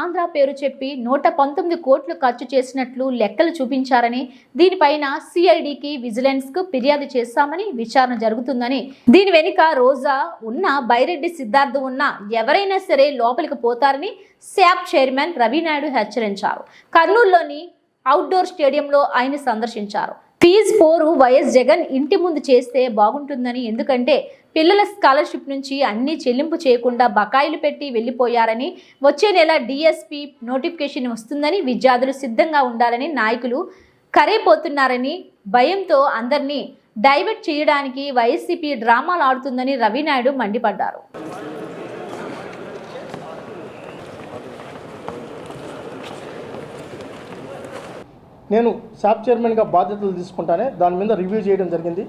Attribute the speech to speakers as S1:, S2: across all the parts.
S1: ఆంధ్ర పేరు చెప్పి నూట పంతొమ్మిది కోట్లు ఖర్చు చేసినట్లు లెక్కలు చూపించారని దీనిపైన సిఐడికి విజిలెన్స్కు ఫిర్యాదు చేస్తామని విచారణ జరుగుతుందని. దీని వెనుక రోజా ఉన్న బైరెడ్డి సిద్ధార్థ ఉన్న ఎవరైనా సరే లోపలికి పోతారని శాప్ చైర్మన్ రవినాయుడు హెచ్చరించారు. కర్నూలులోని అవుట్డోర్ స్టేడియంలో ఆయన సందర్శించారు. ఫీజు పోరు వైఎస్ జగన్ ఇంటి ముందు చేస్తే బాగుంటుందని ఎందుకంటే పిల్లల స్కాలర్షిప్ నుంచి అన్ని చెల్లింపు చేయకుండా బకాయిలు పెట్టి వెళ్ళిపోయారని వచ్చే నెల డిఎస్పీ నోటిఫికేషన్ వస్తుందని విద్యార్థులు సిద్ధంగా ఉండాలని నాయకులు కరైపోతున్నారని భయంతో అందరినీ డైవర్ట్ చేయడానికి వైసీపీ డ్రామాలు ఆడుతుందని రవినాయుడు మండిపడ్డారు.
S2: నేను షాప్ చైర్మన్గా బాధ్యతలు తీసుకుంటానే దాని మీద రివ్యూ చేయడం జరిగింది.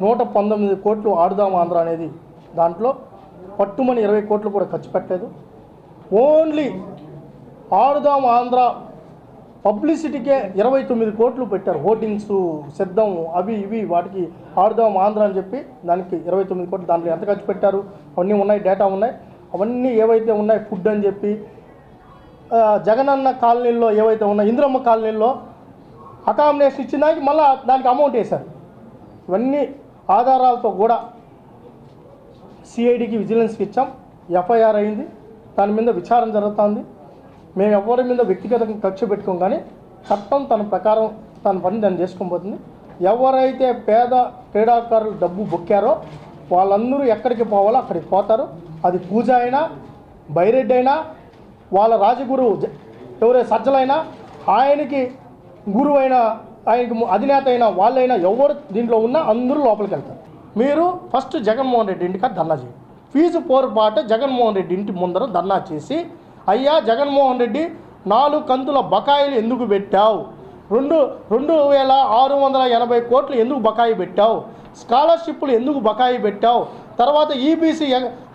S2: నూట పంతొమ్మిది కోట్లు ఆడుదాం ఆంధ్ర అనేది దాంట్లో పట్టుమని ఇరవై కోట్లు కూడా ఖర్చు పెట్టలేదు. ఓన్లీ ఆడుదాం ఆంధ్ర పబ్లిసిటీకే ఇరవై తొమ్మిది కోట్లు పెట్టారు. హోర్డింగ్స్ సిద్ధం అవి ఇవి వాటికి ఆడుదాం ఆంధ్ర అని చెప్పి దానికి ఇరవై తొమ్మిది కోట్లు దాంట్లో ఎంత ఖర్చు పెట్టారు? అవన్నీ ఉన్నాయి డేటా ఉన్నాయి. అవన్నీ ఏవైతే ఉన్నాయి? ఫుడ్ అని చెప్పి జగనన్న కాలనీల్లో ఏవైతే ఉన్నాయో? ఇంద్రమ్మ కాలనీల్లో అకామిడేషన్ ఇచ్చిన దానికి మళ్ళీ దానికి అమౌంట్ వేశారు. ఇవన్నీ ఆధారాలతో కూడా సిఐడికి విజిలెన్స్కి ఇచ్చాం. ఎఫ్ఐఆర్ అయింది. దాని మీద విచారణ జరుగుతుంది. మేము ఎవరి మీద వ్యక్తిగతంగా కక్ష పెట్టుకోం కానీ చట్టం తన ప్రకారం తన పని దాన్ని చేసుకోబోతుంది పోతుంది. ఎవరైతే పేద క్రీడాకారులు డబ్బు బొక్కారో వాళ్ళందరూ ఎక్కడికి పోవాలో అక్కడికి పోతారు. అది పూజ అయినా బైరెడ్డి అయినా వాళ్ళ రాజగురువు ఎవరే సజ్జలైనా ఆయనకి గురువు ఆయనకు అధినేత అయినా వాళ్ళైనా ఎవరు దీంట్లో ఉన్నా అందరూ లోపలికి వెళ్తారు. మీరు ఫస్ట్ జగన్మోహన్ రెడ్డి ఇంటికి ధర్నా చేయండి. ఫీజు పోరుపాటు జగన్మోహన్ రెడ్డి ఇంటి ముందర ధర్నా చేసి అయ్యా జగన్మోహన్ రెడ్డి నాలుగు కంతుల బకాయిలు ఎందుకు పెట్టావు? రెండు రెండు వేల ఆరు వందల ఎనభై కోట్లు ఎందుకు బకాయి పెట్టావు? స్కాలర్షిప్లు ఎందుకు బకాయి పెట్టావు? తర్వాత ఈబీసీ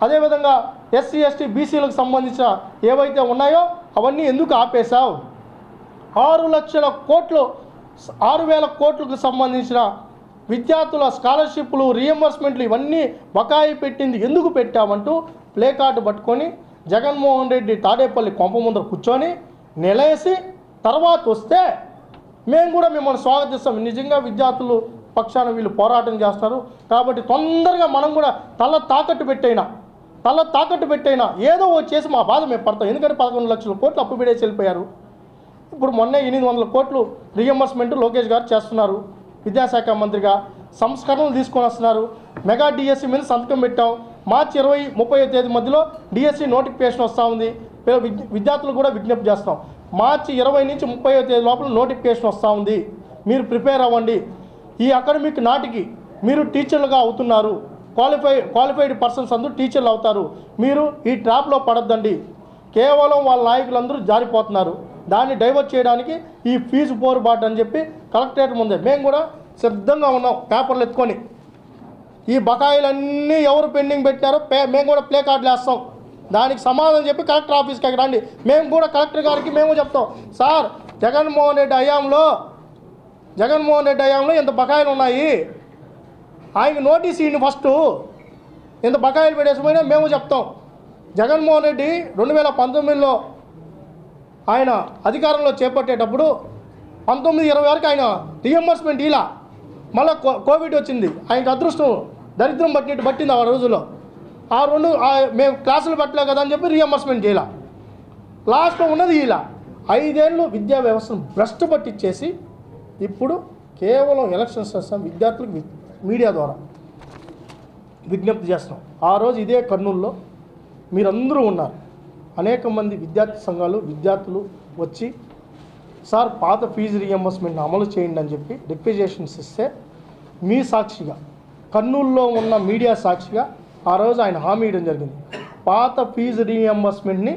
S2: అదేవిధంగా ఎస్సీ ఎస్టీ బీసీలకు సంబంధించిన ఏవైతే ఉన్నాయో అవన్నీ ఎందుకు ఆపేశావు? ఆరు లక్షల కోట్లు ఆరు వేల కోట్లకు సంబంధించిన విద్యార్థుల స్కాలర్షిప్లు రియంబర్స్మెంట్లు ఇవన్నీ బకాయి పెట్టింది. ఎందుకు పెట్టామంటూ ప్లే కార్డు పట్టుకొని జగన్మోహన్ రెడ్డి తాడేపల్లి కొంప ముందర కూర్చొని నిలేసి తర్వాత వస్తే మేము కూడా మిమ్మల్ని స్వాగతిస్తాం. నిజంగా విద్యార్థులు పక్షాన వీళ్ళు పోరాటం చేస్తారు. కాబట్టి తొందరగా మనం కూడా తల తాకట్టు పెట్టైనా తల తాకట్టు పెట్టైనా ఏదో చేసి మా బాధ మేము పడతాం. ఎందుకంటే పదకొండు లక్షల కోట్లు అప్పు పెడేసి వెళ్ళిపోయారు. ఇప్పుడు మొన్నే ఎనిమిది వందల కోట్లు రియంబర్స్మెంట్ లోకేష్ గారు చేస్తున్నారు. విద్యాశాఖ మంత్రిగా సంస్కరణలు తీసుకొని వస్తున్నారు. మెగా డిఎస్సి మీద సంతకం పెట్టాం. మార్చి ఇరవై ముప్పై తేదీ మధ్యలో డిఎస్సి నోటిఫికేషన్ వస్తూ ఉంది. విద్య- విద్యార్థులు కూడా విజ్ఞప్తి చేస్తాం మార్చి ఇరవై నుంచి ముప్పై తేదీ లోపల నోటిఫికేషన్ వస్తూ ఉంది. మీరు ప్రిపేర్ అవ్వండి. ఈ అకాడమిక్ నాటికి మీరు టీచర్లుగా అవుతున్నారు. క్వాలిఫై క్వాలిఫైడ్ పర్సన్స్ అందరూ టీచర్లు అవుతారు. మీరు ఈ ట్రాప్లో పడద్దండి. కేవలం వాళ్ళ నాయకులందరూ జారిపోతున్నారు. దాన్ని డైవర్ట్ చేయడానికి ఈ ఫీజు పోరుబాటు అని చెప్పి కలెక్టరేట్ ముందే మేము కూడా సిద్ధంగా ఉన్నాం పేపర్లు ఎత్తుకొని. ఈ బకాయిలన్నీ ఎవరు పెండింగ్ పెట్టారో పే మేము కూడా ప్లే కార్డులు వేస్తాం. దానికి సమాధానం చెప్పి కలెక్టర్ ఆఫీస్కి రండి. మేము కూడా కలెక్టర్ గారికి మేము చెప్తాం. సార్ జగన్మోహన్ రెడ్డి హయాంలో జగన్మోహన్ రెడ్డి హయాంలో ఇంత బకాయిలు ఉన్నాయి. ఆయనకి నోటీస్ ఇవ్వండి ఫస్ట్. ఇంత బకాయిలు పెట్టేసిపోయినా మేము చెప్తాం. జగన్మోహన్ రెడ్డి రెండు వేల పంతొమ్మిదిలో ఆయన అధికారంలో చేపట్టేటప్పుడు పంతొమ్మిది ఇరవై వరకు ఆయన రియంబర్స్మెంట్ ఇలా. మళ్ళీ కోవిడ్ వచ్చింది. ఆయనకు అదృష్టం దరిద్రం పట్టినట్టు పట్టింది ఆ రోజుల్లో. ఆ రెండు మేము క్లాసులు పెట్టలే కదా అని చెప్పి రియంబర్స్మెంట్ చేయాల. లాస్ట్లో ఉన్నది ఇలా. ఐదేళ్ళు విద్యా వ్యవస్థను భ్రష్టు పట్టించేసి ఇప్పుడు కేవలం ఎలక్షన్స్ చేస్తాం విద్యార్థులకు మీడియా ద్వారా విజ్ఞప్తి చేస్తున్నాం. ఆ రోజు ఇదే కర్నూలులో మీరందరూ ఉన్నారు. అనేక మంది విద్యార్థి సంఘాలు విద్యార్థులు వచ్చి సార్ పాత ఫీజు రియంబర్స్మెంట్ని అమలు చేయండి అని చెప్పి డిప్యూజేషన్స్ ఇస్తే మీ సాక్షిగా కర్నూలులో ఉన్న మీడియా సాక్షిగా ఆ రోజు ఆయన హామీ ఇవ్వడం జరిగింది. పాత ఫీజు రియంబర్స్మెంట్ని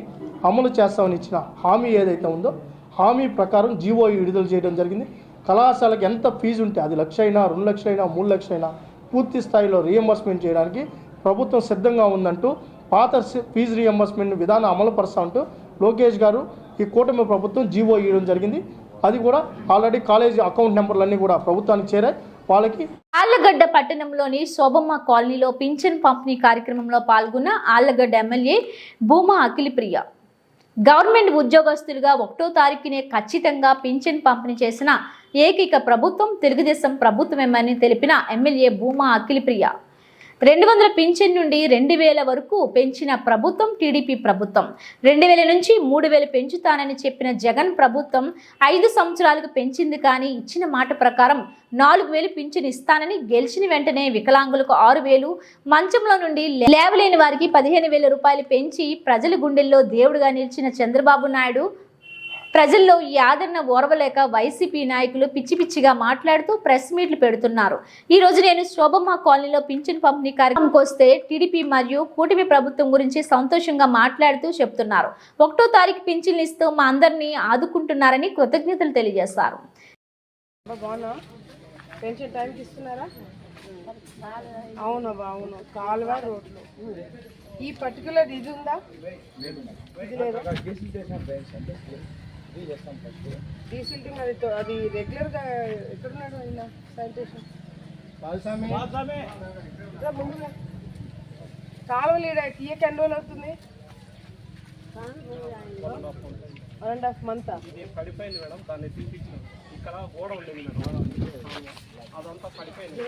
S2: అమలు చేస్తామని ఇచ్చిన హామీ ఏదైతే ఉందో హామీ ప్రకారం జీవో విడుదల చేయడం జరిగింది. కళాశాలకు ఎంత ఫీజు ఉంటే అది లక్ష అయినా రెండు లక్షలైనా మూడు లక్షలైనా పూర్తి స్థాయిలో రియంబర్స్మెంట్ చేయడానికి ప్రభుత్వం సిద్ధంగా ఉందంటూ పాత ఫీజు రియంబర్స్మెంట్ విధానం అమలు పరుస్తా ఉంటూ లోకేష్ గారు ఈ కూటమి ప్రభుత్వం జీవో ఇవ్వడం జరిగింది. అది కూడా ఆల్రెడీ కాలేజీ అకౌంట్ నెంబర్లన్నీ కూడా ప్రభుత్వానికి చేరాయి. వాళ్ళకి
S1: ఆళ్ళగడ్డ పట్టణంలోని శోభమ్మ కాలనీలో పింఛన్ పంపిణీ కార్యక్రమంలో పాల్గొన్న ఆళ్ళగడ్డ ఎమ్మెల్యే భూమా అఖిలప్రియ. గవర్నమెంట్ ఉద్యోగస్తులుగా ఒకటో తారీఖునే ఖచ్చితంగా పింఛన్ పంపిణీ చేసిన ఏకైక ప్రభుత్వం తెలుగుదేశం ప్రభుత్వమేమని తెలిపిన ఎమ్మెల్యే భూమా అఖిలప్రియ. రెండు వందల పింఛన్ నుండి రెండు వేల వరకు పెంచిన ప్రభుత్వం టీడీపీ ప్రభుత్వం. రెండు వేల నుంచి మూడు వేలు పెంచుతానని చెప్పిన జగన్ ప్రభుత్వం ఐదు సంవత్సరాలకు పెంచింది కానీ ఇచ్చిన మాట ప్రకారం నాలుగు వేలు పింఛన్ ఇస్తానని గెలిచిన వెంటనే వికలాంగులకు ఆరు వేలు మంచంలో నుండి లేవలేని వారికి పదిహేను వేల రూపాయలు పెంచి ప్రజల గుండెల్లో దేవుడుగా నిలిచిన చంద్రబాబు నాయుడు ప్రజల్లో ఈ ఆదరణ ఓర్వలేక వైసీపీ నాయకులు పిచ్చి పిచ్చిగా మాట్లాడుతూ ప్రెస్ మీట్లు పెడుతున్నారు. ఈ రోజు నేను శోభమ్మ కాలనీలో పింఛన్ పంపిణీ కార్యక్రమంకి వస్తే టీడీపీ మరియు కూటమి ప్రభుత్వం గురించి సంతోషంగా మాట్లాడుతూ చెప్తున్నారు. ఒకటో తారీఖు పింఛన్లు ఇస్తూ మా అందరినీ ఆదుకుంటున్నారని కృతజ్ఞతలు తెలియజేశారు.
S3: పెన్షన్ టైంకి ఇస్తున్నారా? అవునబ్బా అవును. కాలువ రోడ్లు. ఈ పర్టికులర్ ఇది ఉందా? ఇది లేదా? అది తో- అది రెగ్యులర్గా ఎక్కడున్నాడు ఆయన శానిటేషన్ ముందుగా. కాలువలు ఈడ తీయక ఎన్ని రోజులు అవుతుంది? వన్ అండ్ హాఫ్ మంత్
S2: పడిపోయింది మేడం దాన్ని తీపించినాం ఇక్కడ గోడ ఉండేది మేడం అదంతా పడిపోయింది.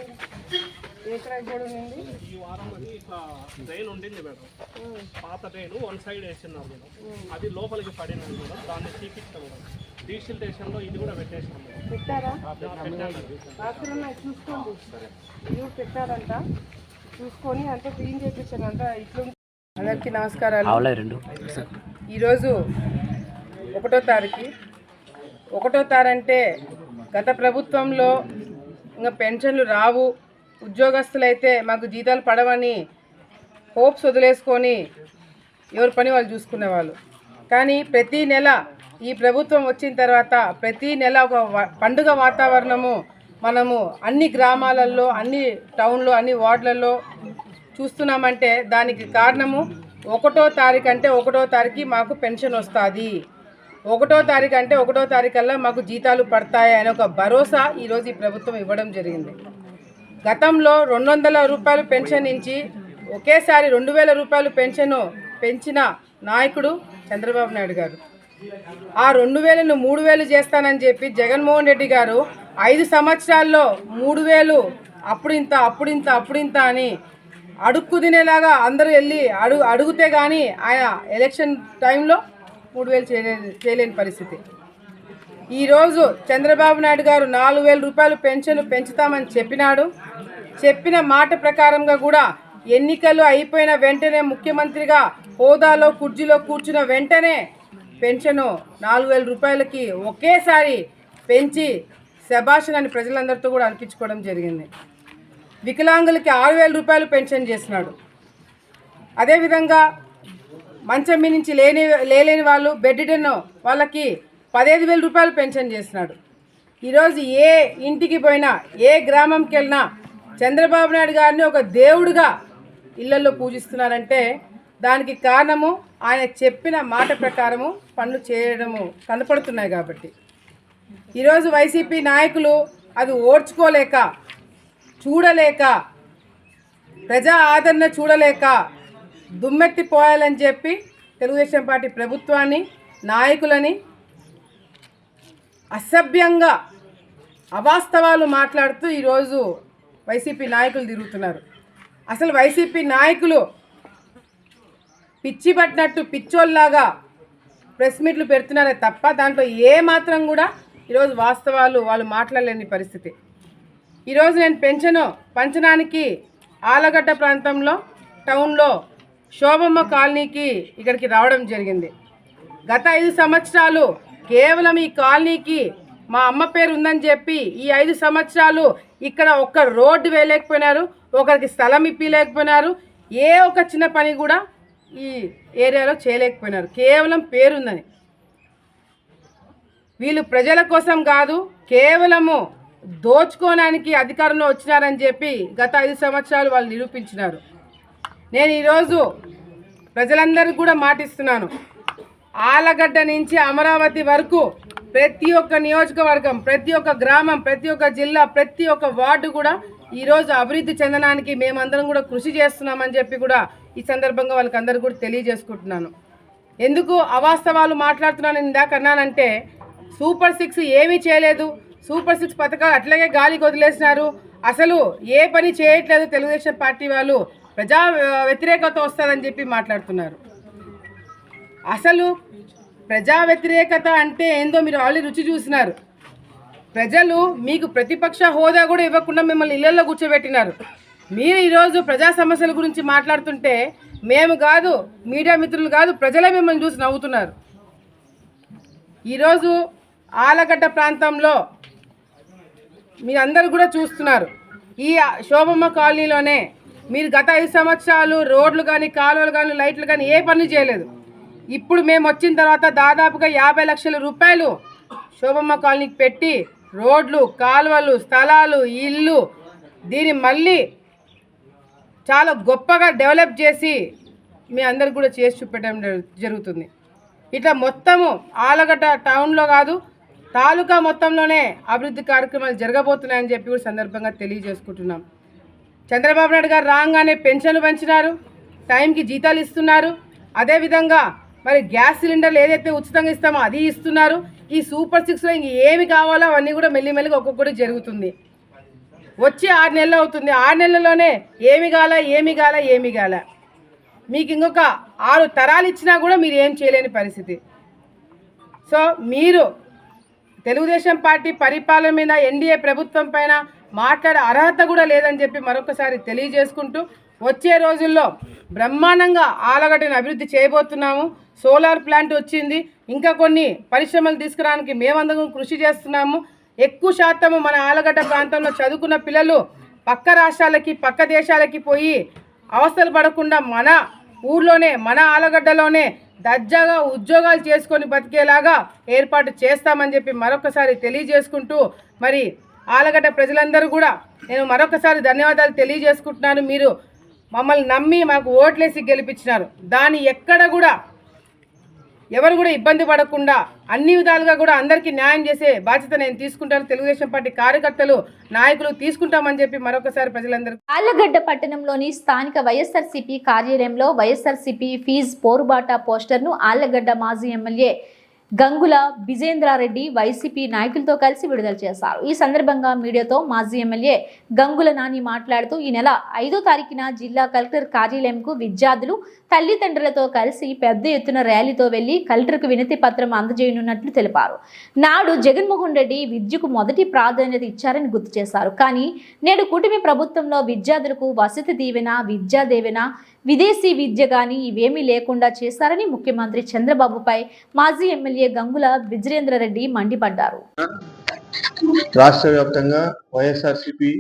S2: ఈ వారం అది ఇట్లా డ్రైన్ ఉండింది మేడం. పాత డ్రైన్ వన్ సైడ్ వేసినారు మేడం. అది లోపలికి పడినది మేడం. దాన్ని తీపిస్తాం మేడం. డీసిల్టేషన్లో ఇది కూడా పెట్టేసినాం మేడం.
S3: పెట్టారా? చూసుకోండి. ఇది పెట్టారంట. చూసుకొని అంతా క్లీన్ చేయించాను అంతా ఇట్లుంది. అందరికీ నమస్కారాలు. ఈరోజు ఒకటో తారీఖు. ఒకటో తారంటే గత ప్రభుత్వంలో ఇంకా పెన్షన్లు రావు. ఉద్యోగస్తులైతే మాకు జీతాలు పడవని హోప్స్ వదిలేసుకొని ఎవరి పని వాళ్ళు చూసుకునేవాళ్ళు. కానీ ప్రతి నెల ఈ ప్రభుత్వం వచ్చిన తర్వాత ప్రతి నెల ఒక పండుగ వాతావరణము మనము అన్ని గ్రామాలలో అన్ని టౌన్లో అన్ని వార్డులలో చూస్తున్నామంటే దానికి కారణము ఒకటో తారీఖు అంటే ఒకటో తారీఖు మాకు పెన్షన్ వస్తుంది. ఒకటో తారీఖు అంటే ఒకటో తారీఖల్లా మాకు జీతాలు పడతాయి అనే ఒక భరోసా ఈరోజు ఈ ప్రభుత్వం ఇవ్వడం జరిగింది. గతంలో రెండు వందల రూపాయలు పెన్షన్ నుంచి ఒకేసారి రెండు వేల రూపాయలు పెన్షన్ పెంచిన నాయకుడు చంద్రబాబు నాయుడు గారు. ఆ రెండు వేలను మూడు వేలు చేస్తానని చెప్పి జగన్మోహన్ రెడ్డి గారు ఐదు సంవత్సరాల్లో మూడు వేలు అప్పుడు ఇంత అప్పుడు ఇంత అప్పుడు ఇంత అని అడుక్కు తినేలాగా అందరూ వెళ్ళి అడుగు అడిగితే కానీ ఆయన ఎలక్షన్ టైంలో మూడు వేలు చేయలేని చేయలేని పరిస్థితి. ఈరోజు చంద్రబాబు నాయుడు గారు నాలుగు వేల రూపాయలు పెన్షన్ పెంచుతామని చెప్పినాడు. చెప్పిన మాట ప్రకారంగా కూడా ఎన్నికలు అయిపోయిన వెంటనే ముఖ్యమంత్రిగా హోదాలో కుర్చీలో కూర్చున్న వెంటనే పెన్షను నాలుగు వేల రూపాయలకి ఒకేసారి పెంచి శభాషణని ప్రజలందరితో కూడా అనిపించుకోవడం జరిగింది. వికలాంగులకి ఆరు వేల రూపాయలు పెన్షన్ చేసినాడు. అదేవిధంగా మంచం మీ నుంచి లేని లేలేని వాళ్ళు బెడ్డెన్ వాళ్ళకి పదహైదు వేల రూపాయలు పెన్షన్ చేస్తున్నాడు. ఈరోజు ఏ ఇంటికి పోయినా ఏ గ్రామంకి వెళ్ళినా చంద్రబాబు నాయుడు గారిని ఒక దేవుడిగా ఇళ్ళలో పూజిస్తున్నారంటే దానికి కారణము ఆయన చెప్పిన మాట ప్రకారము పనులు చేయడము కనపడుతున్నాయి కాబట్టి. ఈరోజు వైసీపీ నాయకులు అది ఓడ్చుకోలేక చూడలేక ప్రజా ఆదరణ చూడలేక దుమ్మెత్తిపోయాలని చెప్పి తెలుగుదేశం పార్టీ ప్రభుత్వాన్ని నాయకులని అసభ్యంగా అవాస్తవాలు మాట్లాడుతూ ఈరోజు వైసీపీ నాయకులు తిరుగుతున్నారు. అసలు వైసీపీ నాయకులు పిచ్చి పట్టినట్టు పిచ్చోల్లాగా ప్రెస్ మీట్లు పెడుతున్నారే తప్ప దాంట్లో ఏ మాత్రం కూడా ఈరోజు వాస్తవాలు వాళ్ళు మాట్లాడలేని పరిస్థితి. ఈరోజు నేను పెన్షను పంచడానికి ఆలగడ్డ ప్రాంతంలో టౌన్లో శోభమ్మ కాలనీకి ఇక్కడికి రావడం జరిగింది. గత ఐదు సంవత్సరాలు కేవలం ఈ కాలనీకి మా అమ్మ పేరు ఉందని చెప్పి ఈ ఐదు సంవత్సరాలు ఇక్కడ ఒక్క రోడ్డు వేయలేకపోయినారు ఒకరికి స్థలం ఇప్పలేకపోయినారు ఏ ఒక చిన్న పని కూడా ఈ ఏరియాలో చేయలేకపోయినారు. కేవలం పేరుందని. వీళ్ళు ప్రజల కోసం కాదు కేవలము దోచుకోవడానికి అధికారంలో వచ్చినారని చెప్పి గత ఐదు సంవత్సరాలు వాళ్ళు నిరూపించినారు. నేను ఈరోజు ప్రజలందరికీ కూడా మాటిస్తున్నాను. ఆలగడ్డ నుంచి అమరావతి వరకు ప్రతి ఒక్క నియోజకవర్గం ప్రతి ఒక్క గ్రామం ప్రతి ఒక్క జిల్లా ప్రతి ఒక్క వార్డు కూడా ఈరోజు అభివృద్ధి చెందడానికి మేమందరం కూడా కృషి చేస్తున్నామని చెప్పి కూడా ఈ సందర్భంగా వాళ్ళకి కూడా తెలియజేసుకుంటున్నాను. ఎందుకు అవాస్తవాలు మాట్లాడుతున్నాను ఇందాక అన్నానంటే సూపర్ సిక్స్ ఏమీ చేయలేదు. సూపర్ సిక్స్ పథకాలు అట్లాగే గాలికి వదిలేసినారు. అసలు ఏ పని చేయట్లేదు తెలుగుదేశం పార్టీ వాళ్ళు. ప్రజా వ్యతిరేకత వస్తుందని చెప్పి మాట్లాడుతున్నారు. అసలు ప్రజా వ్యతిరేకత అంటే ఏందో మీరు ఆల్రెడీ రుచి చూసినారు. ప్రజలు మీకు ప్రతిపక్ష హోదా కూడా ఇవ్వకుండా మిమ్మల్ని ఇళ్ళలో కూర్చోబెట్టినారు. మీరు ఈరోజు ప్రజా సమస్యల గురించి మాట్లాడుతుంటే మేము కాదు మీడియా మిత్రులు కాదు ప్రజలే మిమ్మల్ని చూసి నవ్వుతున్నారు. ఈరోజు ఆలగడ్డ ప్రాంతంలో మీరందరూ కూడా చూస్తున్నారు. ఈ శోభమ్మ కాలనీలోనే మీరు గత ఐదు సంవత్సరాలు రోడ్లు కానీ కాలువలు కానీ లైట్లు కానీ ఏ పనులు చేయలేదు. ఇప్పుడు మేము వచ్చిన తర్వాత దాదాపుగా యాభై లక్షల రూపాయలు శోభమ్మ కాలనీకి పెట్టి రోడ్లు కాలువలు స్థలాలు ఇల్లు దీన్ని మళ్ళీ చాలా గొప్పగా డెవలప్ చేసి మీ అందరికి కూడా చేసి చూపెట్టడం జరుగుతుంది. ఇట్లా మొత్తము ఆలగడ్డ టౌన్లో కాదు తాలూకా మొత్తంలోనే అభివృద్ధి కార్యక్రమాలు జరగబోతున్నాయని చెప్పి కూడా సందర్భంగా తెలియజేసుకుంటున్నాం. చంద్రబాబు నాయుడు గారు రాగానే పెన్షన్లు పెంచినారు టైంకి జీతాలు ఇస్తున్నారు. అదేవిధంగా మరి గ్యాస్ సిలిండర్లు ఏదైతే ఉచితంగా ఇస్తామో అది ఇస్తున్నారు. ఈ సూపర్ సిక్స్లో ఇంక ఏమి కావాలో అవన్నీ కూడా మెల్లిమెల్లిగా ఒక్కొక్కటి జరుగుతుంది. వచ్చి ఆరు నెలలు అవుతుంది. ఆరు నెలల్లోనే ఏమి గాల ఏమి గాల ఏమి గాల మీకు ఇంకొక ఆరు తరాలు ఇచ్చినా కూడా మీరు ఏం చేయలేని పరిస్థితి. సో మీరు తెలుగుదేశం పార్టీ పరిపాలన మీద ఎన్డీఏ ప్రభుత్వం పైన మాట్లాడే అర్హత కూడా లేదని చెప్పి మరొకసారి తెలియజేసుకుంటూ వచ్చే రోజుల్లో బ్రహ్మాండంగా ఆలగడ్డను అభివృద్ధి చేయబోతున్నాము. సోలార్ ప్లాంట్ వచ్చింది. ఇంకా కొన్ని పరిశ్రమలు తీసుకురావడానికి మేమందరం కృషి చేస్తున్నాము. ఎక్కువ శాతము మన ఆలగడ్డ ప్రాంతంలో చదువుకున్న పిల్లలు పక్క రాష్ట్రాలకి పక్క దేశాలకి పోయి అవస్థలు పడకుండా మన ఊర్లోనే మన ఆలగడ్డలోనే దర్జాగా ఉద్యోగాలు చేసుకొని బతికేలాగా ఏర్పాటు చేస్తామని చెప్పి మరొకసారి తెలియజేసుకుంటూ మరి ఆలగడ్డ ప్రజలందరూ కూడా నేను మరొకసారి ధన్యవాదాలు తెలియజేసుకుంటున్నాను. మీరు మమ్మల్ని నమ్మి మాకు ఓట్లేసి గెలిపించినారు. దాని ఎక్కడ కూడా ఎవరు కూడా ఇబ్బంది పడకుండా అన్ని విధాలుగా కూడా అందరికీ న్యాయం చేసే బాధ్యత నేను తీసుకుంటాను. తెలుగుదేశం పార్టీ కార్యకర్తలు నాయకులు తీసుకుంటామని చెప్పి మరొకసారి ప్రజలందరూ
S1: ఆళ్ళగడ్డ పట్టణంలోని స్థానిక వైఎస్ఆర్సీపీ కార్యాలయంలో వైఎస్ఆర్సీపీ ఫీజ్ పోరుబాట పోస్టర్ను ఆళ్ళగడ్డ మాజీ ఎమ్మెల్యే గంగుల విజేంద్రారెడ్డి వైసీపీ నాయకులతో కలిసి విడుదల చేశారు. ఈ సందర్భంగా మీడియాతో మాజీ ఎమ్మెల్యే గంగుల నాని మాట్లాడుతూ ఈ నెల ఐదో తారీఖున జిల్లా కలెక్టర్ కార్యాలయంకు విద్యార్థులు తల్లిదండ్రులతో కలిసి పెద్ద ఎత్తున ర్యాలీతో వెళ్ళి కలెక్టర్కు వినతి పత్రం అందజేయనున్నట్లు తెలిపారు. నాడు జగన్మోహన్ రెడ్డి విద్యకు మొదటి ప్రాధాన్యత ఇచ్చారని గుర్తు చేశారు. కానీ నేడు కూటమి ప్రభుత్వంలో విద్యార్థులకు వసతి దీవెన విద్యా దీవెన విదేశీ విద్య కానీ ఇవేమీ లేకుండా చేశారని ముఖ్యమంత్రి చంద్రబాబుపై మాజీ ఎమ్మెల్యే గంగుల విజయేంద్రరెడ్డి మండిపడ్డారు.
S4: రాష్ట్ర వ్యాప్తంగా వైఎస్ఆర్సిపి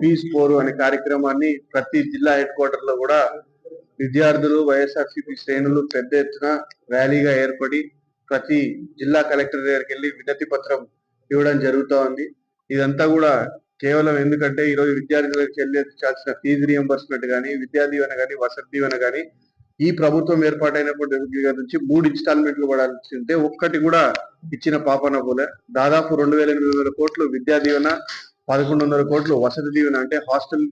S4: పీస్ పోరు అనే కార్యక్రమాన్ని ప్రతి జిల్లా హెడ్ క్వార్టర్లో కూడా విద్యార్థులు వైఎస్ఆర్సిపి శ్రేణులు పెద్ద ఎత్తున ర్యాలీగా ఏర్పడి ప్రతి జిల్లా కలెక్టర్ దగ్గరికి వెళ్ళి వినతి పత్రం ఇవ్వడం జరుగుతూ ఉంది. ఇదంతా కూడా కేవలం ఎందుకంటే ఈరోజు విద్యార్థులకు చెల్లించాల్సిన ఫీజు రియంబర్స్మెంట్ కానీ విద్యా దీవెన కానీ వసతి దీవెన కానీ ఈ ప్రభుత్వం ఏర్పాటైనప్పటి నుంచి మూడు ఇన్స్టాల్మెంట్లు పడాల్సి ఉంటే ఒక్కటి కూడా ఇచ్చిన పాపన పోలే దాదాపు రెండు వేల ఎనిమిది వందల కోట్లు విద్యా దీవెన పదకొండు వందల కోట్లు వసతి దీవెన అంటే హాస్టల్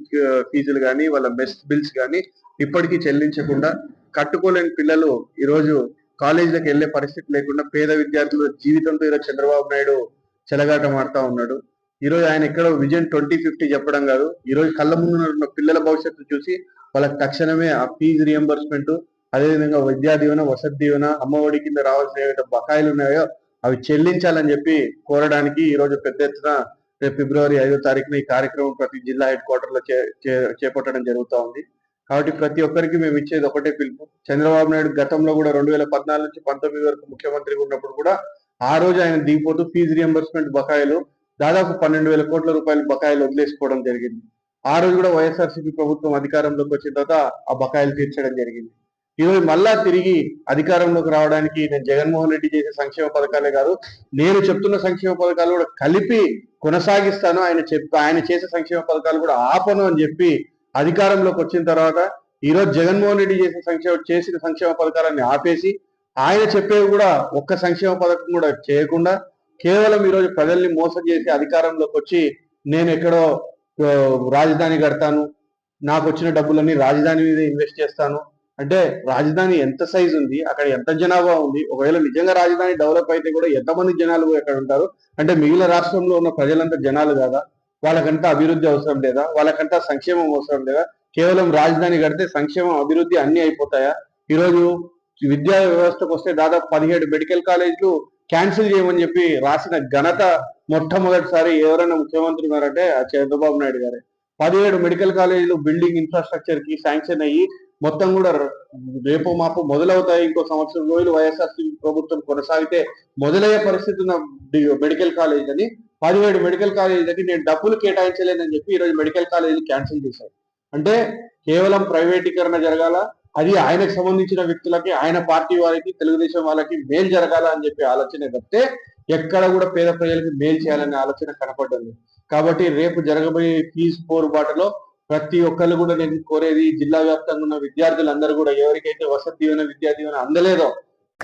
S4: ఫీజులు కానీ వాళ్ళ మెస్ బిల్స్ కానీ ఇప్పటికీ చెల్లించకుండా కట్టుకోలేని పిల్లలు ఈరోజు కాలేజీలకు వెళ్ళే పరిస్థితి లేకుండా పేద విద్యార్థుల జీవితంతో ఈరోజు చంద్రబాబు నాయుడు చెలగాటం ఆడుతా ఉన్నాడు. ఈ రోజు ఆయన ఇక్కడ విజన్ ట్వంటీ ఫిఫ్టీ చెప్పడం కాదు. ఈ రోజు కళ్ళ ముందు ఉన్న పిల్లల భవిష్యత్తు చూసి వాళ్ళకి తక్షణమే ఆ ఫీజు రియంబర్స్మెంట్ అదేవిధంగా విద్యా దీవెన వసతి దీవెన అమ్మఒడి కింద రావాల్సిన ఏవైతే బకాయిలు ఉన్నాయో అవి చెల్లించాలని చెప్పి కోరడానికి ఈ రోజు పెద్ద ఎత్తున రేపు ఫిబ్రవరి ఐదో తారీఖున ఈ కార్యక్రమం ప్రతి జిల్లా హెడ్ క్వార్టర్లో చే- చేపట్టడం జరుగుతా ఉంది. కాబట్టి ప్రతి ఒక్కరికి మేము ఇచ్చేది ఒకటే పిలుపు. చంద్రబాబు నాయుడు గతంలో కూడా రెండు వేల పద్నాలుగు నుంచి పంతొమ్మిది వరకు ముఖ్యమంత్రిగా ఉన్నప్పుడు కూడా ఆ రోజు ఆయన దిగిపోతూ ఫీజు రియంబర్స్మెంట్ బకాయిలు దాదాపు పన్నెండు వేల కోట్ల రూపాయలు బకాయిలు వదిలేసుకోవడం జరిగింది. ఆ రోజు కూడా వైఎస్ఆర్సీపీ ప్రభుత్వం అధికారంలోకి వచ్చిన తర్వాత ఆ బకాయిలు తీర్చడం జరిగింది. ఈరోజు మళ్ళా తిరిగి అధికారంలోకి రావడానికి నేను జగన్మోహన్ రెడ్డి చేసే సంక్షేమ పథకాలే కాదు నేను చెప్తున్న సంక్షేమ పథకాలు కూడా కలిపి కొనసాగిస్తాను. ఆయన చెప్ ఆయన చేసే సంక్షేమ పథకాలు కూడా ఆపను అని చెప్పి అధికారంలోకి వచ్చిన తర్వాత ఈ రోజు జగన్మోహన్ రెడ్డి చేసే సంక్షేమ చేసిన సంక్షేమ పథకాలన్నీ ఆపేసి ఆయన చెప్పేవి కూడా ఒక్క సంక్షేమ పథకం కూడా చేయకుండా కేవలం ఈ రోజు ప్రజల్ని మోసం చేసి అధికారంలోకి వచ్చి నేను ఎక్కడో రాజధాని కడతాను నాకు వచ్చిన డబ్బులన్నీ రాజధాని మీద ఇన్వెస్ట్ చేస్తాను. అంటే రాజధాని ఎంత సైజ్ ఉంది అక్కడ ఎంత జనాభా ఉంది ఒకవేళ నిజంగా రాజధాని డెవలప్ అయితే కూడా ఎంతమంది జనాలు ఎక్కడ ఉంటారు? అంటే మిగిలిన రాష్ట్రంలో ఉన్న ప్రజలంతా జనాలు కాదా? వాళ్ళకంతా అభివృద్ధి అవసరం లేదా? వాళ్ళకంతా సంక్షేమం అవసరం లేదా? కేవలం రాజధాని కడితే సంక్షేమం అభివృద్ధి అన్ని అయిపోతాయా? ఈరోజు విద్యా వ్యవస్థకు వస్తే దాదాపు పదిహేడు మెడికల్ కాలేజీలు క్యాన్సిల్ చేయమని చెప్పి రాసిన ఘనత మొట్టమొదటిసారి ఎవరైనా ముఖ్యమంత్రి ఉన్నారంటే ఆ చంద్రబాబు నాయుడు గారే. పదిహేడు మెడికల్ కాలేజీలు బిల్డింగ్ ఇన్ఫ్రాస్ట్రక్చర్కి శాంక్షన్ అయ్యి మొత్తం కూడా రేపు మాపు మొదలవుతాయి. ఇంకో సంవత్సరం రోజులు వైఎస్ఆర్సీ ప్రభుత్వం కొనసాగితే మొదలయ్యే పరిస్థితి ఉన్న మెడికల్ కాలేజ్ అని పదిహేడు మెడికల్ కాలేజీలకి నేను డబ్బులు కేటాయించలేనని చెప్పి ఈరోజు మెడికల్ కాలేజీలు క్యాన్సిల్ చేశారు అంటే కేవలం ప్రైవేటీకరణ జరగాల? అది ఆయనకు సంబంధించిన వ్యక్తులకి ఆయన పార్టీ వారికి తెలుగుదేశం వాళ్ళకి మేలు జరగాల అని చెప్పి ఆలోచన తప్పితే ఎక్కడ కూడా పేద ప్రజలకు మేలు చేయాలనే ఆలోచన కనపడ్డది. కాబట్టి రేపు జరగబోయే ఫీజు పోరుబాటులో ప్రతి ఒక్కళ్ళు కూడా నేను కోరేది జిల్లా వ్యాప్తంగా ఉన్న విద్యార్థులందరూ కూడా ఎవరికైతే వసతి దీవెన విద్యా దీవెన అందలేదో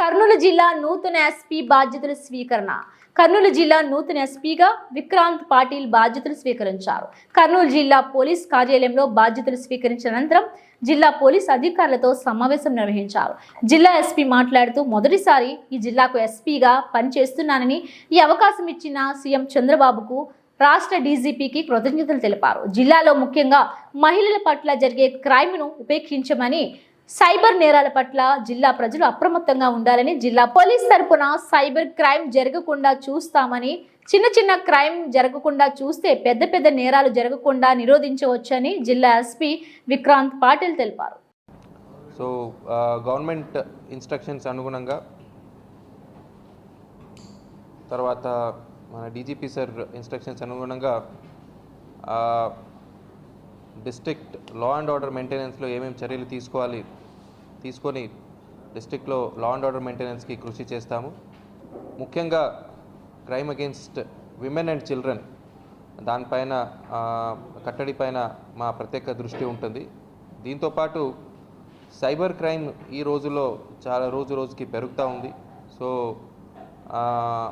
S1: కర్నూలు జిల్లా నూతన ఎస్పీ బాధ్యతల స్వీకరణ. కర్నూలు జిల్లా నూతన ఎస్పీగా విక్రాంత్ పాటిల్ బాధ్యతలు స్వీకరించారు. కర్నూలు జిల్లా పోలీస్ కార్యాలయంలో బాధ్యతలు స్వీకరించిన అనంతరం జిల్లా పోలీస్ అధికారులతో సమావేశం నిర్వహించారు. జిల్లా ఎస్పీ మాట్లాడుతూ మొదటిసారి ఈ జిల్లాకు ఎస్పీగా పనిచేస్తున్నానని ఈ అవకాశం ఇచ్చిన సీఎం చంద్రబాబుకు రాష్ట్ర డీజీపీకి కృతజ్ఞతలు తెలిపారు. జిల్లాలో ముఖ్యంగా మహిళల పట్ల జరిగే క్రైమ్ను ఉపేక్షించమని సైబర్ నేరాల పట్ల జిల్లా ప్రజలు అప్రమత్తంగా ఉండాలని జిల్లా పోలీస్ తరపున సైబర్ క్రైమ్ జరగకుండా చూస్తామని చిన్న చిన్న క్రైమ్ జరగకుండా చూస్తే పెద్ద పెద్ద నేరాలు జరగకుండా నిరోధించవచ్చని జిల్లా ఎస్పీ విక్రాంత్ పాటిల్ తెలిపారు.
S5: సో గవర్నమెంట్ ఇన్స్ట్రక్షన్స్ అనుగుణంగా తర్వాత మన డీజీపీ సార్ ఇన్స్ట్రక్షన్స్ అనుగుణంగా డిస్ట్రిక్ట్ లా అండ్ ఆర్డర్ మెయింటెనెన్స్లో ఏమేమి చర్యలు తీసుకోవాలి తీసుకొని డిస్ట్రిక్ట్లో లా అండ్ ఆర్డర్ మెయింటెనెన్స్కి కృషి చేస్తాము. ముఖ్యంగా crime against women and children దానిపైన కట్టడి పైన మా ప్రత్యేక దృష్టి ఉంటుంది. దీంతోపాటు సైబర్ క్రైమ్ ఈ రోజుల్లో చాలా రోజు రోజుకి పెరుగుతూ ఉంది. సో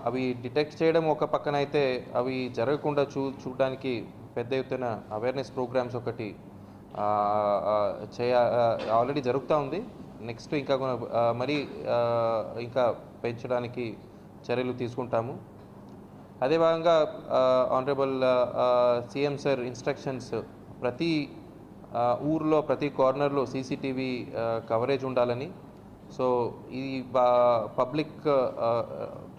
S5: అవి డిటెక్ట్ చేయడం ఒక పక్కన అయితే అవి జరగకుండా చూ చూడడానికి పెద్ద ఎత్తున అవేర్నెస్ ప్రోగ్రామ్స్ ఒకటి చేయ ఆల్రెడీ జరుగుతూ ఉంది. నెక్స్ట్ ఇంకా మరి ఇంకా పెంచడానికి చర్యలు తీసుకుంటాము. అదే భాగంగా ఆనరబుల్ సీఎం సార్ ఇన్స్ట్రక్షన్స్ ప్రతి ఊర్లో ప్రతి కార్నర్లో సీసీటీవీ కవరేజ్ ఉండాలని. సో ఈ పబ్లిక్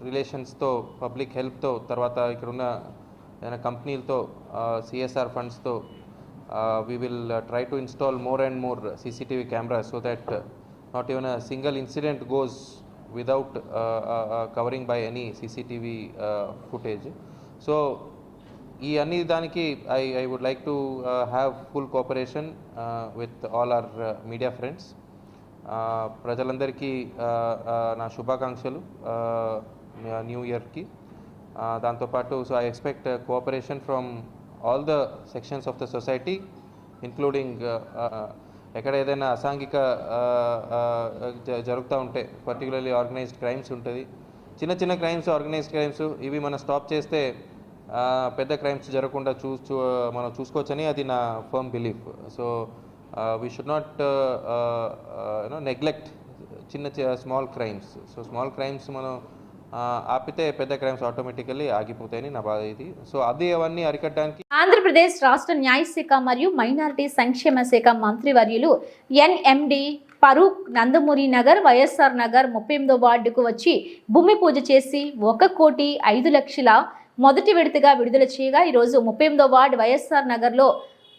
S5: రిలేషన్స్తో పబ్లిక్ హెల్ప్తో తర్వాత ఇక్కడున్న ఏదైనా కంపెనీలతో CSR ఫండ్స్తో We will try to install more and more CCTV cameras so that not even a single incident goes without uh, uh, uh, covering by any CCTV uh, footage. So, ఈ అన్ని దానికి I I would like to have full cooperation with all our media friends ప్రజలందరికీ uh, uh, నా శుభాకాంక్షలు new ఇయర్కి దాంతోపాటు so I expect cooperation from all the sections of the society including ఎక్కడ ఏదైనా అసాంఘిక uh, uh, జరుగుతూ ఉంటే పర్టికులర్లీ ఆర్గనైజ్డ్ క్రైమ్స్ ఉంటుంది. చిన్న చిన్న క్రైమ్స్ ఆర్గనైజ్డ్ క్రైమ్స్ ఇవి మనం స్టాప్ చేస్తే పెద్ద క్రైమ్స్ జరగకుండా చూ మనం చూసుకోవచ్చని అది నా firm belief so we should not you know neglect చిన్న small crimes so small crimes మనం ఆపితే పెద్ద క్రైమ్స్ ఆటోమేటికల్లీ ఆగిపోతాయని నా బాధ ఇది. సో అది అవన్నీ అరికట్టడానికి
S1: ఆంధ్రప్రదేశ్ రాష్ట్ర న్యాయశాఖ మరియు మైనారిటీ సంక్షేమ శాఖ మంత్రి వర్యులు ఎన్ఎండి ఫరూక్ నందమూరి నగర్ వైఎస్ఆర్ నగర్ ముప్పై ఎనిమిదో వార్డుకు వచ్చి భూమి పూజ చేసి ఒక కోటి ఐదు లక్షల మొదటి విడతగా విడుదల చేయగా ఈరోజు ముప్పై ఎనిమిదో వార్డు వైఎస్ఆర్ నగర్లో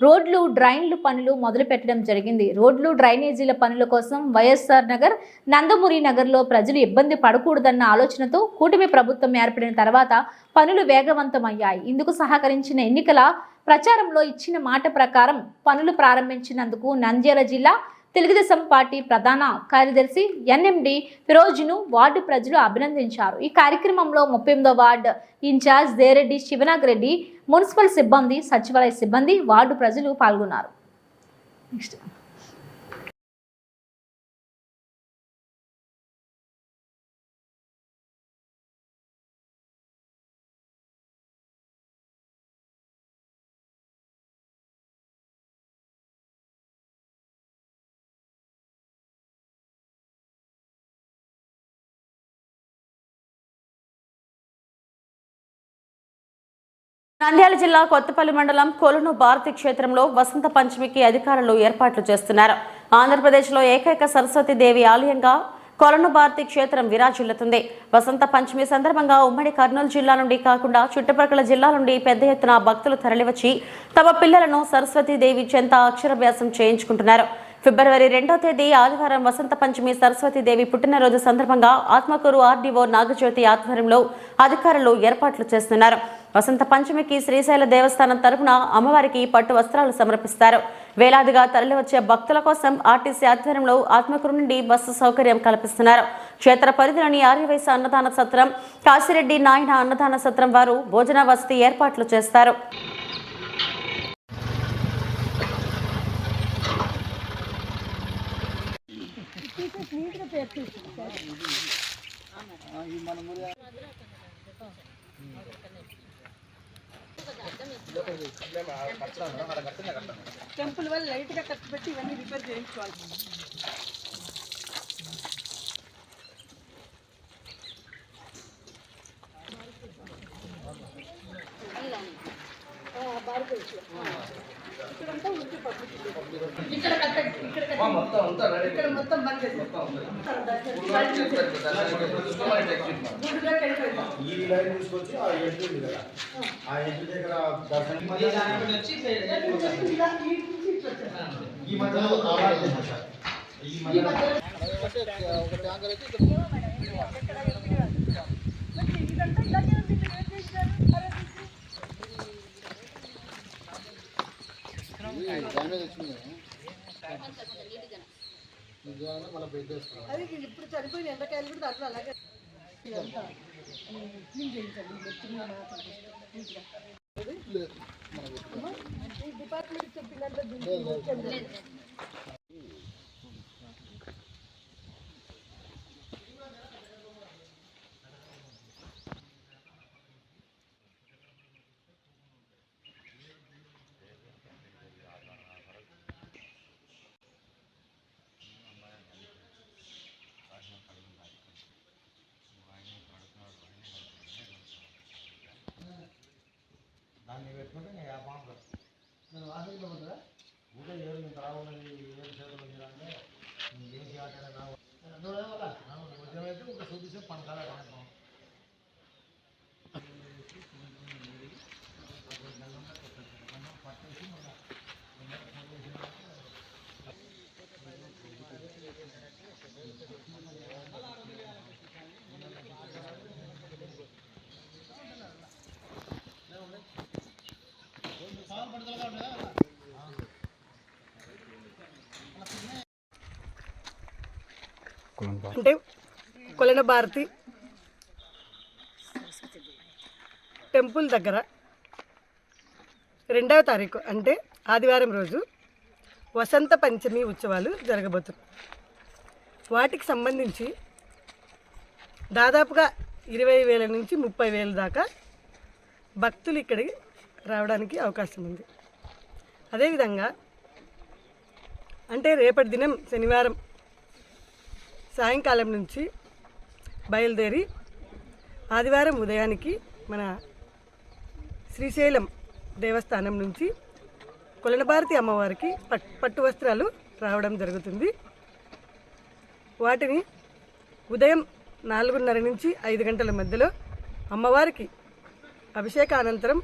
S1: రోడ్లు డ్రైన్లు పనులు మొదలు పెట్టడం జరిగింది. రోడ్లు డ్రైనేజీల పనుల కోసం వైఎస్ఆర్ నగర్ నందమూరి నగర్లో ప్రజలు ఇబ్బంది పడకూడదన్న ఆలోచనతో కూటమి ప్రభుత్వం ఏర్పడిన తర్వాత పనులు వేగవంతమయ్యాయి. ఇందుకు సహకరించిన ఎన్నికల ప్రచారంలో ఇచ్చిన మాట ప్రకారం పనులు ప్రారంభించినందుకు నంద్యాల జిల్లా తెలుగుదేశం పార్టీ ప్రధాన కార్యదర్శి ఎన్ఎండి ఫిరోజ్ను వార్డు ప్రజలు అభినందించారు. ఈ కార్యక్రమంలో ముప్పై ఎనిమిదో ward incharge Dereddy Sivanag Reddy municipal సిబ్బంది సచివాలయ సిబ్బంది వార్డు ప్రజలు పాల్గొన్నారు. నెక్స్ట్.
S6: నంద్యాల జిల్లా కొత్తపల్లి మండలం కొలను భారతి క్షేత్రంలో వసంత పంచమికి అధికారులు ఏర్పాట్లు చేస్తున్నారు. ఆంధ్రప్రదేశ్లో ఏకైక సరస్వతి దేవి ఆలయంగా కొలను భారతి క్షేత్రం విరాజిల్లుతుంది. వసంత పంచమి సందర్భంగా ఉమ్మడి కర్నూలు జిల్లా నుండి కాకుండా చుట్టుపక్కల జిల్లా నుండి పెద్ద ఎత్తున భక్తులు తరలివచ్చి తమ పిల్లలను సరస్వతీదేవి చెంత అక్షరాభ్యాసం చేయించుకుంటున్నారు. ఫిబ్రవరి రెండో తేదీ ఆదివారం వసంత పంచమి సరస్వతీదేవి పుట్టినరోజు సందర్భంగా ఆత్మకూరు ఆర్డీఓ నాగజ్యోతి ఆధ్వర్యంలో అధికారులు ఏర్పాట్లు చేస్తున్నారు. వసంత పంచమికి శ్రీశైల దేవస్థానం తరపున అమ్మవారికి పట్టు వస్త్రాలు సమర్పిస్తారు. వేలాదిగా తరలివచ్చే భక్తుల కోసం ఆర్టీసీ ఆధ్వర్యంలో ఆత్మకూరు నుండి బస్సు సౌకర్యం కల్పిస్తున్నారు. క్షేత్ర పరిధిలోని ఆర్యవైశ్య అన్నదాన సత్రం కాశిరెడ్డి నాయన అన్నదాన సత్రం వారు భోజన వసతి ఏర్పాట్లు చేస్తారు.
S7: టెంపుల్ వల్ల లైట్గా ఖర్చు పెట్టి ఇవన్నీ రిపేర్ చేయించుకోవాలి ఇక్కడ మొత్తం బంద్ చేసేస్తాం గుడిలోకి వెళ్ళిపోతాం
S8: ఈ లైన్ తీసుకొచ్చి ఆ ఎంట్రీ ఉంది కదా ఆ ఎంట్రీ దగ్గర దర్శనం ఈ మధ్యలో కావాలి సార్ ఈ మధ్యలో
S7: అది ఇప్పుడు చనిపోయిన ఎండకాయలు కూడా దాంట్లో అలాగే ఇదంతా క్లీన్ చేయించండి డిపార్ట్మెంట్ ఇచ్చే పిల్లలతో దీనికి వచ్చేది లేదు.
S8: దాన్ని పెట్టుకుంటే నేను వ్యాపారం నేను వాసనలో ఉంటుందా ఊళ్ళో ఏడు నేను తాగున్నది ఏడు చేతులు అంటే ఏం చేయాలంటే నా ఉద్యమం అయితే ఒక చూపిస్తే పనకాల
S7: అంటే కొలన భారతి టెంపుల్ దగ్గర రెండవ తారీఖు అంటే ఆదివారం రోజు వసంత పంచమి ఉత్సవాలు జరగబోతున్నాయి. వాటికి సంబంధించి దాదాపుగా ఇరవై వేల నుంచి ముప్పై వేల దాకా భక్తులు ఇక్కడికి రావడానికి అవకాశం ఉంది. అదేవిధంగా అంటే రేపటి దినం శనివారం సాయంకాలం నుంచి బయలుదేరి ఆదివారం ఉదయానికి మన శ్రీశైలం దేవస్థానం నుంచి కులనభారతి అమ్మవారికి పట్ పట్టు వస్త్రాలు రావడం జరుగుతుంది. వాటిని ఉదయం నాలుగున్నర నుంచి ఐదు గంటల మధ్యలో అమ్మవారికి అభిషేక అనంతరం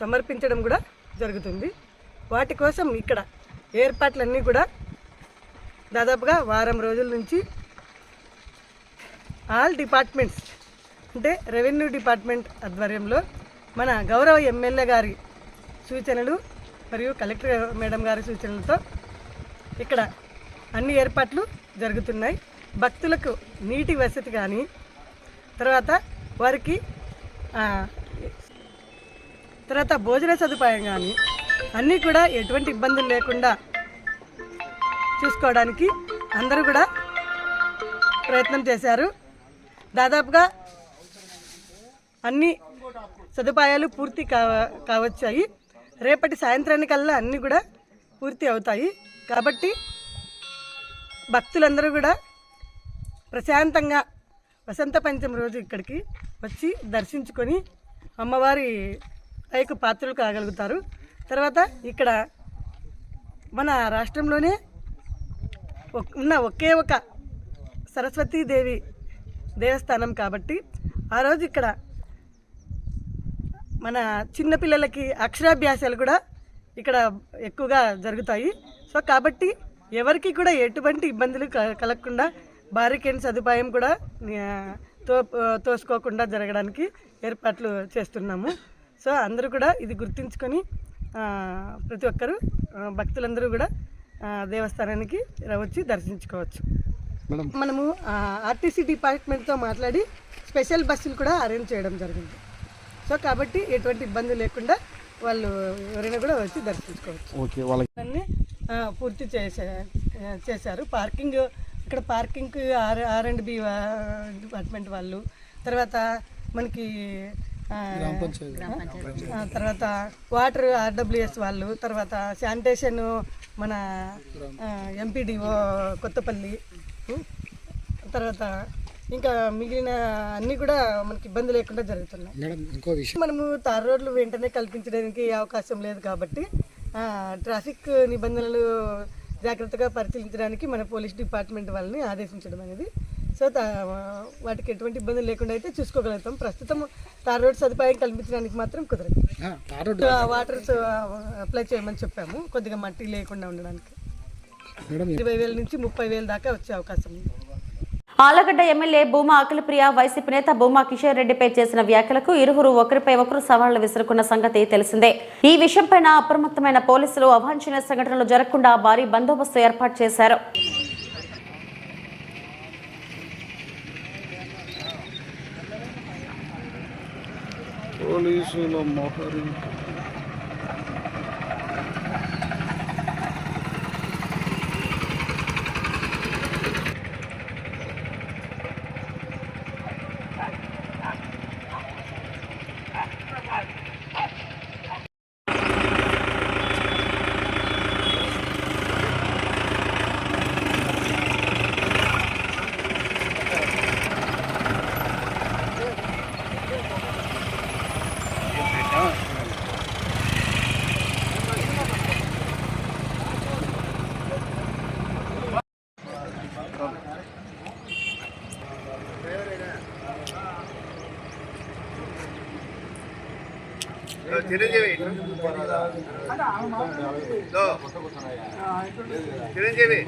S7: సమర్పించడం కూడా జరుగుతుంది. వాటి కోసం ఇక్కడ ఏర్పాట్లన్నీ కూడా దాదాపుగా వారం రోజుల నుంచి ఆల్ డిపార్ట్మెంట్స్ అంటే రెవెన్యూ డిపార్ట్మెంట్ ఆధ్వర్యంలో మన గౌరవ ఎమ్మెల్యే గారి సూచనలు మరియు కలెక్టర్ మేడం గారి సూచనలతో ఇక్కడ అన్ని ఏర్పాట్లు జరుగుతున్నాయి. భక్తులకు నీటి వసతి కానీ తర్వాత వారికి తర్వాత భోజన సదుపాయం కానీ అన్నీ కూడా ఎటువంటి ఇబ్బందులు లేకుండా చూసుకోవడానికి అందరూ కూడా ప్రయత్నం చేశారు. దాదాపుగా అన్ని సదుపాయాలు పూర్తి కావ కావచ్చాయి. రేపటి సాయంత్రానికల్లా అన్నీ కూడా పూర్తి అవుతాయి. కాబట్టి భక్తులందరూ కూడా ప్రశాంతంగా వసంత పంచమి రోజు ఇక్కడికి వచ్చి దర్శించుకొని అమ్మవారి పైకి పాత్రలు కాగలుగుతారు. తర్వాత ఇక్కడ మన రాష్ట్రంలోనే ఉన్న ఒకే ఒక సరస్వతీదేవి దేవస్థానం కాబట్టి ఆ రోజు ఇక్కడ మన చిన్నపిల్లలకి అక్షరాభ్యాసాలు కూడా ఇక్కడ ఎక్కువగా జరుగుతాయి. సో కాబట్టి ఎవరికి కూడా ఎటువంటి ఇబ్బందులు క- కలగకుండా బారికేన్ సదుపాయం కూడా తో తోసుకోకుండా జరగడానికి ఏర్పాట్లు చేస్తున్నాము. సో అందరూ కూడా ఇది గుర్తుంచుకొని ప్రతి ఒక్కరూ భక్తులందరూ కూడా దేవస్థానానికి వచ్చి దర్శించుకోవచ్చు. మనము ఆర్టీసీ డిపార్ట్మెంట్తో మాట్లాడి స్పెషల్ బస్సులు కూడా అరేంజ్ చేయడం జరిగింది. సో కాబట్టి ఎటువంటి ఇబ్బంది లేకుండా వాళ్ళు ఎవరైనా కూడా వచ్చి దర్శించుకోవచ్చు. పూర్తి చేసే చేశారు. పార్కింగ్ ఇక్కడ parking R R and B department వాళ్ళు తర్వాత మనకి తర్వాత వాటర్ ఆర్డబ్ల్యూఎస్ వాళ్ళు తర్వాత శానిటేషన్ మన ఎంపీడీఓ కొత్తపల్లి? తర్వాత ఇంకా మిగిలిన అన్నీ కూడా మనకి ఇబ్బంది లేకుండా జరుగుతున్నాయి.
S9: మేడం ఇంకో విషయం.
S7: మనము తార్ రోడ్లు వెంటనే కల్పించడానికి అవకాశం లేదు కాబట్టి ట్రాఫిక్ నిబంధనలు జాగ్రత్తగా పరిశీలించడానికి మన పోలీస్ డిపార్ట్మెంట్ వాళ్ళని ఆదేశించడం అనేది సో వాటికి ఎటువంటి ఇబ్బందులు లేకుండా అయితే చూసుకోగలుగుతాం. ప్రస్తుతం తార్ రోడ్ సదుపాయం కల్పించడానికి మాత్రం కుదరదు. వాటర్ అప్లై చేయమని చెప్పాము. కొద్దిగా మట్టి లేకుండా ఉండడానికి.
S9: మేడం
S7: ఇరవై వేల నుంచి ముప్పై వేల దాకా వచ్చే అవకాశం ఉంది.
S6: ఆలగడ్డ ఎమ్మెల్యే భూమా అఖిలప్రియ వైసీపీ నేత భూమా కిషోర్ రెడ్డిపై చేసిన వ్యాఖ్యలకు ఇరువురు ఒకరిపై ఒకరు సవాళ్ళు విసురుకున్న సంగతి తెలిసిందే. ఈ విషయంపైన అప్రమత్తమైన పోలీసులు అవాంఛనీయ సంఘటనలు జరగకుండా భారీ బందోబస్తు ఏర్పాటు చేశారు.
S9: పోలీసుల మోహరి
S10: చిరంజీవి.